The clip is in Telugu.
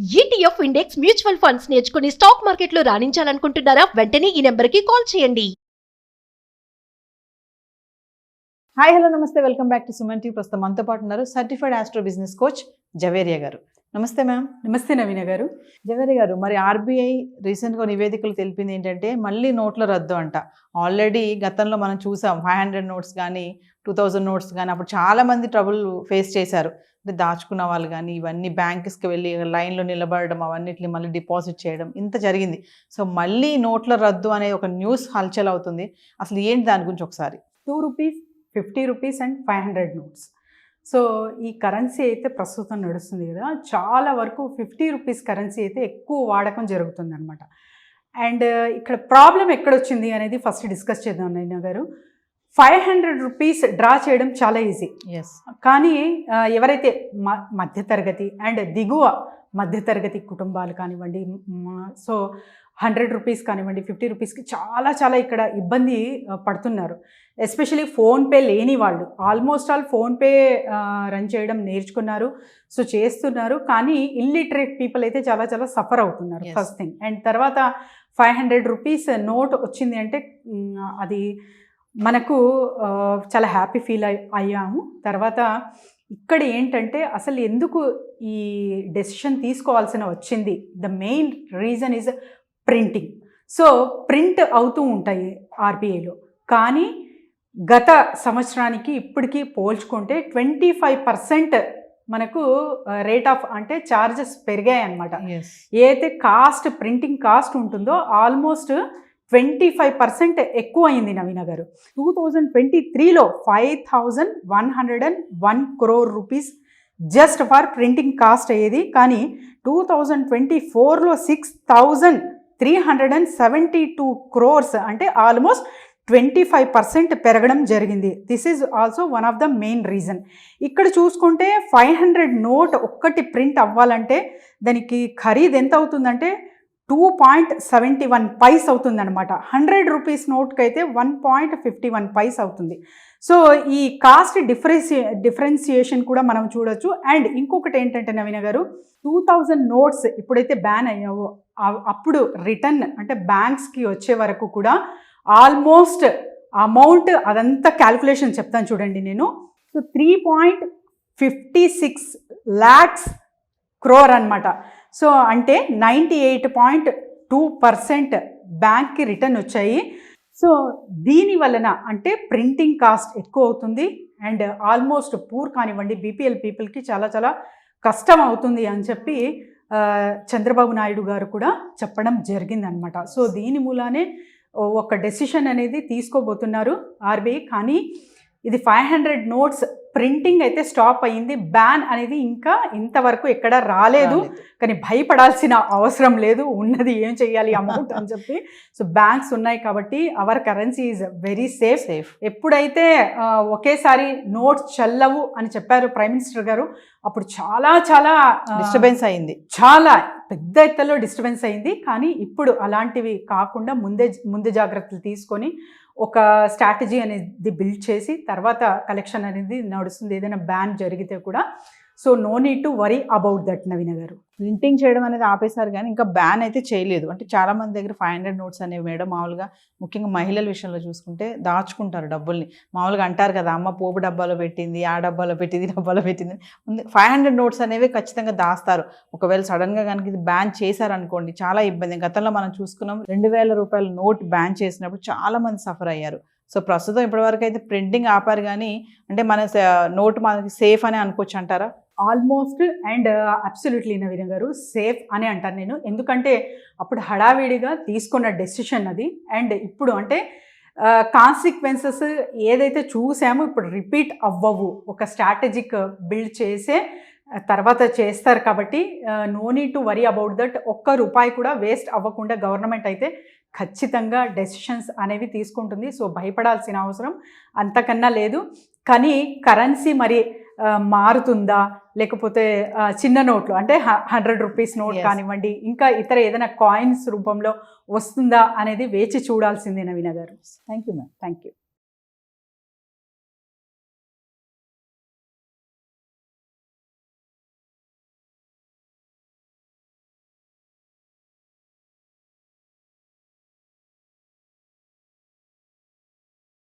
ఈటీఎఫ్ ఇండెక్స్ మ్యూచువల్ ఫండ్స్ నేర్చుకుని స్టాక్ మార్కెట్లో రాణించాలనుకుంటున్నారా? వెంటనే ఈ నెంబర్కి కాల్ చేయండి. హాయ్ హలో నమస్తే. Welcome back to Suman T ప్రస్తుతం మనతో పాటు ఉన్నారు certified astro business coach Javeria గారు. నమస్తే మ్యామ్. నమస్తే నవీన గారు. జవేరియా గారు మరి ఆర్బీఐ రీసెంట్గా నివేదికలు తెలిపింది ఏంటంటే మళ్ళీ నోట్ల రద్దు అంట. ఆల్రెడీ గతంలో మనం చూసాం ఫైవ్ హండ్రెడ్ నోట్స్ కానీ టూ థౌజండ్ నోట్స్ కానీ అప్పుడు చాలా మంది ట్రబుల్ ఫేస్ చేశారు. అంటే దాచుకున్న వాళ్ళు కానీ ఇవన్నీ బ్యాంక్స్కి వెళ్ళి లైన్లో నిలబడడం అవన్నిటిని మళ్ళీ డిపాజిట్ చేయడం ఇంత జరిగింది. సో మళ్ళీ నోట్ల రద్దు అనే ఒక న్యూస్ హల్చల్ అవుతుంది. అసలు ఏంటి దాని గురించి ఒకసారి? Two rupees fifty rupees and five hundred notes so ఈ కరెన్సీ అయితే ప్రస్తుతం నడుస్తుంది కదా. చాలా వరకు ఫిఫ్టీ రూపీస్ కరెన్సీ అయితే ఎక్కువ వాడకం జరుగుతుంది అనమాట అండ్ ఇక్కడ ప్రాబ్లం ఎక్కడొచ్చింది అనేది ఫస్ట్ డిస్కస్ చేద్దాం నైనా గారు. ఫైవ్ హండ్రెడ్ రూపీస్ డ్రా చేయడం చాలా ఈజీ. ఎస్ కానీ ఎవరైతే మ మధ్యతరగతి అండ్ దిగువ మధ్యతరగతి కుటుంబాలు కానివ్వండి సో హండ్రెడ్ రూపీస్ కానివ్వండి ఫిఫ్టీ రూపీస్కి చాలా చాలా ఇక్కడ ఇబ్బంది పడుతున్నారు. ఎస్పెషలీ ఫోన్పే లేని వాళ్ళు ఆల్మోస్ట్ ఆల్ ఫోన్పే రన్ చేయడం నేర్చుకున్నారు సో చేస్తున్నారు కానీ ఇల్లిటరేట్ పీపుల్ అయితే చాలా చాలా సఫర్ అవుతున్నారు. ఫస్ట్ థింగ్ అండ్ తర్వాత ఫైవ్ హండ్రెడ్ రూపీస్ నోట్ వచ్చింది అంటే అది మనకు చాలా హ్యాపీ ఫీల్ అయ్యాము. తర్వాత ఇక్కడ ఏంటంటే అసలు ఎందుకు ఈ డెసిషన్ తీసుకోవాల్సిన వచ్చింది? The main reason is printing. So print అవుతూ ఉంటాయి ఆర్బీఐలో. కానీ గత సంవత్సరానికి ఇప్పటికీ పోల్చుకుంటే ట్వంటీ ఫైవ్ పర్సెంట్ మనకు రేట్ ఆఫ్ అంటే ఛార్జెస్ పెరిగాయి అన్నమాట ఎస్ ఏదైతే కాస్ట్ ప్రింటింగ్ కాస్ట్ ఉంటుందో ఆల్మోస్ట్ ట్వంటీ ఫైవ్ పర్సెంట్ ఎక్కువ అయింది నవీన గారు. టూ థౌజండ్ ట్వంటీ త్రీలో five thousand one hundred and one crore rupees just for printing cost అయ్యేది. కానీ టూ థౌజండ్ ట్వంటీ ఫోర్లో six thousand three hundred and seventy two crores అంటే ఆల్మోస్ట్ ట్వంటీ ఫైవ్ పర్సెంట్ పెరగడం జరిగింది. This is also one of the main reason ఇక్కడ చూసుకుంటే ఫైవ్ హండ్రెడ్ నోట్ ఒక్కటి ప్రింట్ అవ్వాలంటే దానికి ఖరీదు ఎంత అవుతుందంటే two point seventy one paise అవుతుందన్నమాట. హండ్రెడ్ రూపీస్ నోట్కి అయితే one point fifty one paise అవుతుంది. సో ఈ కాస్ట్ డిఫరెన్సి డిఫరెన్సియేషన్ కూడా మనం చూడొచ్చు. అండ్ ఇంకొకటి ఏంటంటే నవీన గారు టూ థౌజండ్ నోట్స్ ఎప్పుడైతే బ్యాన్ అయ్యావో అప్పుడు రిటర్న్ అంటే బ్యాంక్స్కి వచ్చే వరకు కూడా ఆల్మోస్ట్ అమౌంట్ అదంతా క్యాల్కులేషన్ చెప్తాను చూడండి నేను. So three point fifty six lakhs crore అనమాట సో అంటే ninety eight point two percent బ్యాంక్కి రిటర్న్ వచ్చాయి. సో దీని వలన అంటే ప్రింటింగ్ కాస్ట్ ఎక్కువ అవుతుంది. అండ్ ఆల్మోస్ట్ పూర్ కానివ్వండి బీపీఎల్ పీపుల్కి చాలా చాలా కష్టం అవుతుంది అని చెప్పి చంద్రబాబు నాయుడు గారు కూడా చెప్పడం జరిగిందనమాట. సో దీని మూలానే ఒక డెసిషన్ అనేది తీసుకోబోతున్నారు ఆర్బీఐ. కానీ ఇది ఫైవ్ హండ్రెడ్ నోట్స్ ప్రింటింగ్ అయితే స్టాప్ అయ్యింది. బ్యాన్ అనేది ఇంకా ఇంతవరకు ఎక్కడ రాలేదు. కానీ భయపడాల్సిన అవసరం లేదు. ఉన్నది ఏం చేయాలి అమౌంట్ అని చెప్పి. సో బ్యాంక్స్ ఉన్నాయి కాబట్టి our currency is very safe safe ఎప్పుడైతే ఒకేసారి నోట్స్ చల్లవు అని చెప్పారు ప్రైమ్ మినిస్టర్ గారు అప్పుడు చాలా చాలా డిస్టర్బెన్స్ అయింది. చాలా పెద్ద ఎత్తులో డిస్టర్బెన్స్ అయింది. కానీ ఇప్పుడు అలాంటివి కాకుండా ముందే ముందు జాగ్రత్తలు తీసుకొని ఒక స్ట్రాటజీ అనేది బిల్డ్ చేసి తర్వాత కలెక్షన్ అనేది నడుస్తుంది. ఏదైనా బ్యాన్ జరిగితే కూడా so no need to worry about that Naveena గారు. ప్రింటింగ్ చేయడం అనేది ఆపేశారు కానీ ఇంకా బ్యాన్ అయితే చేయలేదు. అంటే చాలా మంది దగ్గర ఫైవ్ హండ్రెడ్ నోట్స్ అనేవి మేడం మామూలుగా ముఖ్యంగా మహిళల విషయంలో చూసుకుంటే దాచుకుంటారు డబ్బుల్ని. మామూలుగా అంటారు కదా అమ్మ పోపు డబ్బాలో పెట్టింది ఆ డబ్బాలో పెట్టింది డబ్బాలో పెట్టింది. ముందు ఫైవ్ హండ్రెడ్ నోట్స్ అనేవి ఖచ్చితంగా దాస్తారు. ఒకవేళ సడన్గా కనుక ఇది బ్యాన్ చేశారనుకోండి చాలా ఇబ్బంది. గతంలో మనం చూసుకున్నాం రెండు వేల రూపాయల నోట్ బ్యాన్ చేసినప్పుడు చాలా మంది సఫర్ అయ్యారు. సో ప్రస్తుతం ఇప్పటివరకు అయితే ప్రింటింగ్ ఆపారు కానీ అంటే మన నోట్ మనకి సేఫ్ అని అనుకోవచ్చు అంటారా? ఆల్మోస్ట్ అండ్ అబ్సల్యూట్లీ నవీన గారు సేఫ్ అని అంటాను నేను. ఎందుకంటే అప్పుడు హడావిడిగా తీసుకున్న డెసిషన్ అది. అండ్ ఇప్పుడు అంటే కాన్సిక్వెన్సెస్ ఏదైతే చూసామో ఇప్పుడు రిపీట్ అవ్వవు. ఒక స్ట్రాటజిక్ బిల్డ్ చేసే తర్వాత చేస్తారు కాబట్టి no need to worry about that. ఒక్క రూపాయి కూడా వేస్ట్ అవ్వకుండా గవర్నమెంట్ అయితే ఖచ్చితంగా డెసిషన్స్ అనేవి తీసుకుంటుంది. సో భయపడాల్సిన అవసరం అంతకన్నా లేదు. కానీ కరెన్సీ మరి మారుతుందా? లేకపోతే చిన్న నోట్లు అంటే హండ్రెడ్ రూపీస్ నోట్. కానివ్వండి ఇంకా ఇతర ఏదైనా కాయిన్స్ రూపంలో వస్తుందా అనేది వేచి చూడాల్సిందే నవీన గారు. Thank you ma'am thank you